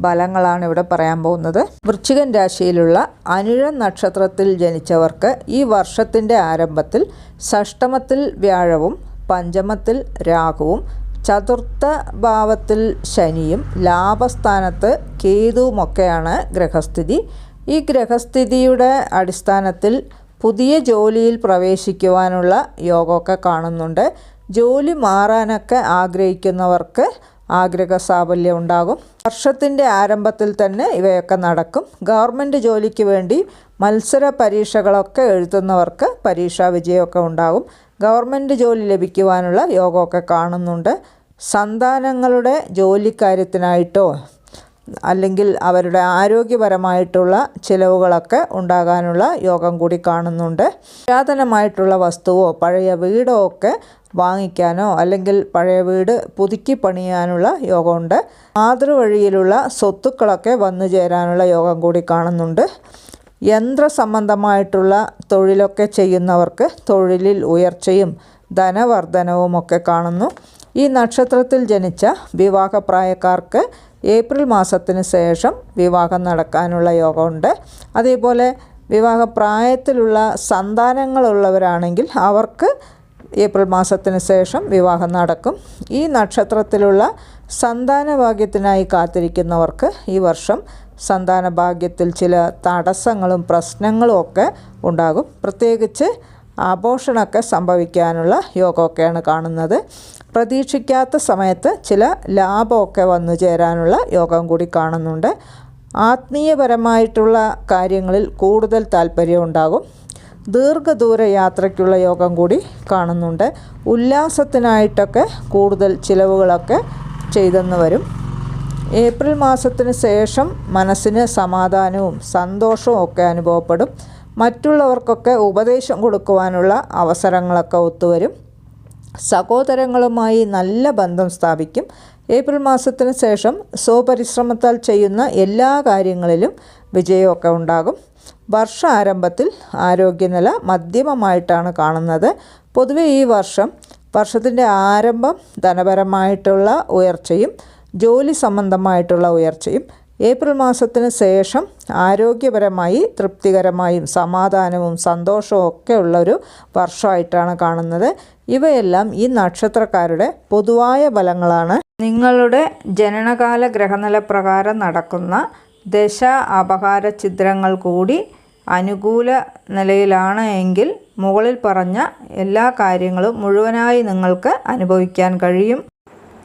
ഫലങ്ങളാണ് ഇവിടെ പറയാൻ പോകുന്നത്. വൃശ്ചികൻ രാശിയിലുള്ള അനുഴ നക്ഷത്രത്തിൽ ജനിച്ചവർക്ക് ഈ വർഷത്തിന്റെ ആരംഭത്തിൽ ഷഷ്ടമത്തിൽ വ്യാഴവും പഞ്ചമത്തിൽ രാഹുവും ചതുർത്ഥ ഭാവത്തിൽ ശനിയും ലാഭസ്ഥാനത്ത് കേതുവുമൊക്കെയാണ് ഗ്രഹസ്ഥിതി. ഈ ഗ്രഹസ്ഥിതിയുടെ അടിസ്ഥാനത്തിൽ പുതിയ ജോലിയിൽ പ്രവേശിക്കുവാനുള്ള യോഗമൊക്കെ കാണുന്നുണ്ട്. ജോലി മാറാനൊക്കെ ആഗ്രഹിക്കുന്നവർക്ക് ആഗ്രഹ സാഫല്യം ഉണ്ടാകും. വർഷത്തിന്റെ ആരംഭത്തിൽ തന്നെ ഇവയൊക്കെ നടക്കും. ഗവൺമെന്റ് ജോലിക്ക് വേണ്ടി മത്സര പരീക്ഷകളൊക്കെ എഴുതുന്നവർക്ക് പരീക്ഷാ വിജയമൊക്കെ ഉണ്ടാകും. ഗവൺമെന്റ് ജോലി ലഭിക്കുവാനുള്ള യോഗമൊക്കെ കാണുന്നുണ്ട്. സന്താനങ്ങളുടെ ജോലിക്കാര്യത്തിനായിട്ടോ അല്ലെങ്കിൽ അവരുടെ ആരോഗ്യപരമായിട്ടുള്ള ചിലവുകളൊക്കെ ഉണ്ടാകാനുള്ള യോഗം കൂടി കാണുന്നുണ്ട്. പുരാതനമായിട്ടുള്ള വസ്തുവോ പഴയ വീടോ ഒക്കെ വാങ്ങിക്കാനോ അല്ലെങ്കിൽ പഴയ വീട് പുതുക്കി പണിയാനുള്ള യോഗമുണ്ട്. മാതൃവഴിയിലുള്ള സ്വത്തുക്കളൊക്കെ വന്നു ചേരാനുള്ള യോഗം കൂടി കാണുന്നുണ്ട്. യന്ത്ര സംബന്ധമായിട്ടുള്ള തൊഴിലൊക്കെ ചെയ്യുന്നവർക്ക് തൊഴിലിൽ ഉയർച്ചയും ധനവർദ്ധനവും ഒക്കെ കാണുന്നു. ഈ നക്ഷത്രത്തിൽ ജനിച്ച വിവാഹപ്രായക്കാർക്ക് ഏപ്രിൽ മാസത്തിന് ശേഷം വിവാഹം നടക്കാനുള്ള യോഗമുണ്ട്. അതേപോലെ വിവാഹപ്രായത്തിലുള്ള സന്താനങ്ങളുള്ളവരാണെങ്കിൽ അവർക്ക് ഏപ്രിൽ മാസത്തിന് ശേഷം വിവാഹം നടക്കും. ഈ നക്ഷത്രത്തിലുള്ള സന്താനഭാഗ്യത്തിനായി കാത്തിരിക്കുന്നവർക്ക് ഈ വർഷം സന്താനഭാഗ്യത്തിൽ ചില തടസ്സങ്ങളും പ്രശ്നങ്ങളും ഒക്കെ ഉണ്ടാകും. പ്രത്യേകിച്ച് ആഘോഷണമൊക്കെ സംഭവിക്കാനുള്ള യോഗമൊക്കെയാണ് കാണുന്നത്. പ്രതീക്ഷിക്കാത്ത സമയത്ത് ചില ലാഭമൊക്കെ വന്നു ചേരാനുള്ള യോഗം കൂടി കാണുന്നുണ്ട്. ആത്മീയപരമായിട്ടുള്ള കാര്യങ്ങളിൽ കൂടുതൽ താല്പര്യം ഉണ്ടാകും. ദീർഘദൂര യാത്രയ്ക്കുള്ള യോഗം കൂടി കാണുന്നുണ്ട്. ഉല്ലാസത്തിനായിട്ടൊക്കെ കൂടുതൽ ചിലവുകളൊക്കെ ചെയ്തെന്ന് വരും. ഏപ്രിൽ മാസത്തിന് ശേഷം മനസ്സിന് സമാധാനവും സന്തോഷവും ഒക്കെ അനുഭവപ്പെടും. മറ്റുള്ളവർക്കൊക്കെ ഉപദേശം കൊടുക്കുവാനുള്ള അവസരങ്ങളൊക്കെ ഒത്തുവരും. സഹോദരങ്ങളുമായി നല്ല ബന്ധം സ്ഥാപിക്കും. ഏപ്രിൽ മാസത്തിന് ശേഷം സ്വപരിശ്രമത്താൽ ചെയ്യുന്ന എല്ലാ കാര്യങ്ങളിലും വിജയമൊക്കെ ഉണ്ടാകും. വർഷ ആരംഭത്തിൽ ആരോഗ്യനില മധ്യമമായിട്ടാണ് കാണുന്നത്. പൊതുവെ ഈ വർഷം വർഷത്തിന്റെ ആരംഭം ധനപരമായിട്ടുള്ള ഉയർച്ചയും ജോലി സംബന്ധമായിട്ടുള്ള ഉയർച്ചയും ഏപ്രിൽ മാസത്തിന് ശേഷം ആരോഗ്യപരമായി തൃപ്തികരമായും സമാധാനവും സന്തോഷവും ഒക്കെ ഉള്ളൊരു വർഷമായിട്ടാണ് കാണുന്നത്. ഇവയെല്ലാം ഈ നക്ഷത്രക്കാരുടെ പൊതുവായ ഫലങ്ങളാണ്. നിങ്ങളുടെ ജനനകാല ഗ്രഹനില പ്രകാരം നടക്കുന്ന ദശ അപഹാര ചിത്രങ്ങൾ കൂടി അനുകൂല നിലയിലാണ് എങ്കിൽ മുകളിൽ പറഞ്ഞ എല്ലാ കാര്യങ്ങളും മുഴുവനായി നിങ്ങൾക്ക് അനുഭവിക്കാൻ കഴിയും.